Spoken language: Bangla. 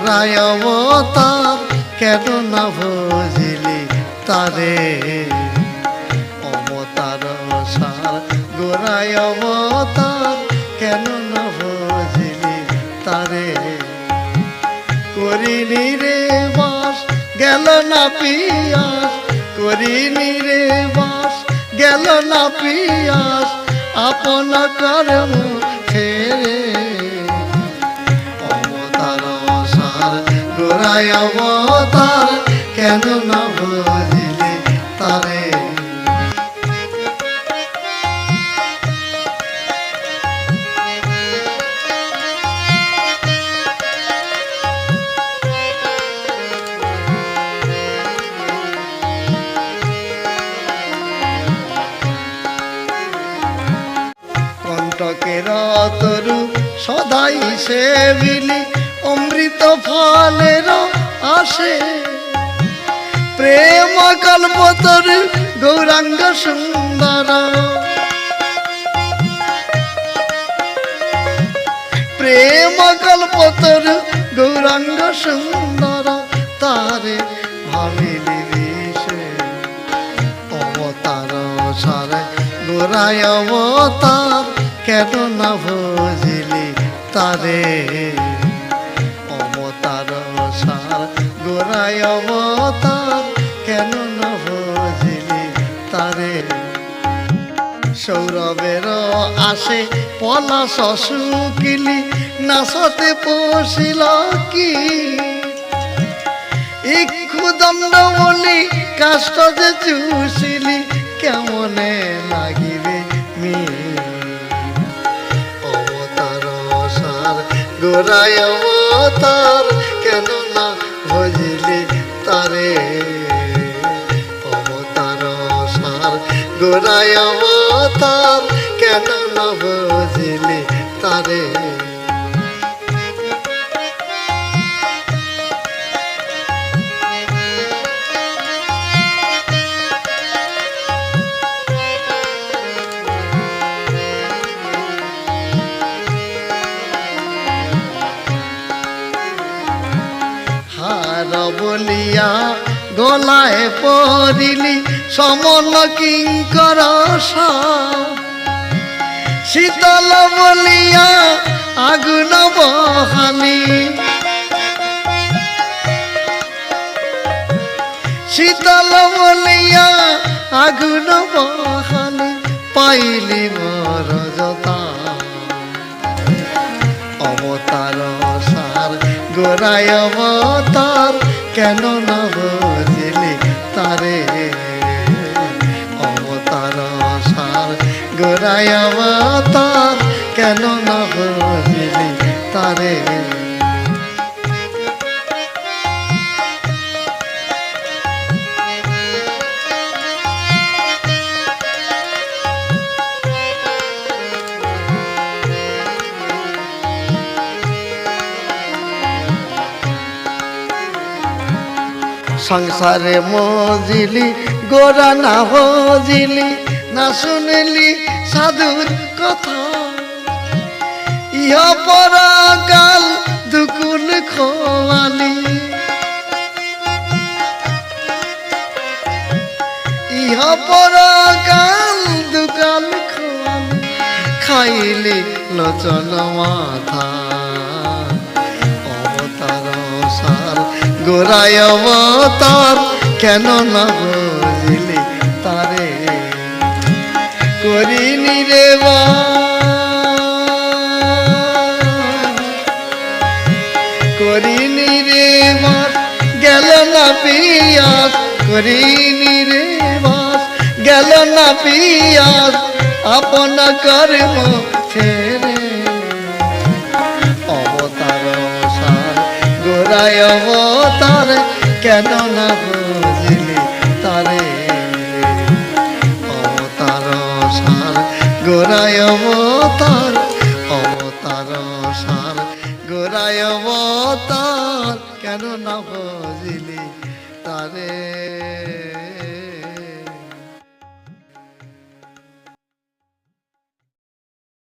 গোড়ায় অবতার কেন না ভজিলি তারে? অবতার সার গোড়ায় অবতার কেন না ভজিলি তারে? করিনি রে বাস, গেল না পিয়াস। করিনি রে বাস, গেল না পিয়াস। আপন কর্ম ছেড়ে গোড়ায় অবতার কেন না বুঝিলে তারে? কণ্টকের তরু সদাই সে বিলি অমৃত ফলের আসে। প্রেম কল্পতরু গৌরাঙ্গ সুন্দর। প্রেম কল্পতরু গৌরাঙ্গ সুন্দর। তারে বিষে অবতার সারে। গোড়ায় অবতার কেন না বুঝিলি তারে? গোড়ায় অবতার কেন না বুঝিলি তারে? সৌরভের আসে পলাশ শুকিলি নাচতে পশিল কি? ইক্ষুদণ্ড বলি কাষ্ট যে চুষিলি, কেমনে লাগিবে মি অবতার সার গোড়ায় অবতার গোড়ায় অবতার কেন না ভজিলি তারে বলিয়া গলায় পড়িলি সমন কিঙ্কর শীতল বলিয়া আগুন বহালি। শীতল বলিয়া আগুন বহালি, পাইলি মর যতা অবতার সার গোড়ায় অবতার, কেন না তারে অবতার সার গোড়ায় অবতার কেন না হইলি তারে? সংসারে মজিলি, গোরা না হজিলি, না শুনলি সাধুর কথা। ইহ পরাকাল দুকুল খোয়ালি। ইহ পরাকাল দুকাল খোয়ালি। খাইলি লোচন মাথা। গোড়ায় কেন না বুঝলি তারে? করিনি রে বা করিনি রে বাস গেল না পিয়াস। করিনি রে বাস গেল না পিয়াস। আপন কর্ম ছেড়ে অবতার কেন না বুঝলি তারে? অবতার সার গোড়ায় অবতার অবতার সার গোড়ায় অবতার, কেন না বুঝলি তারে?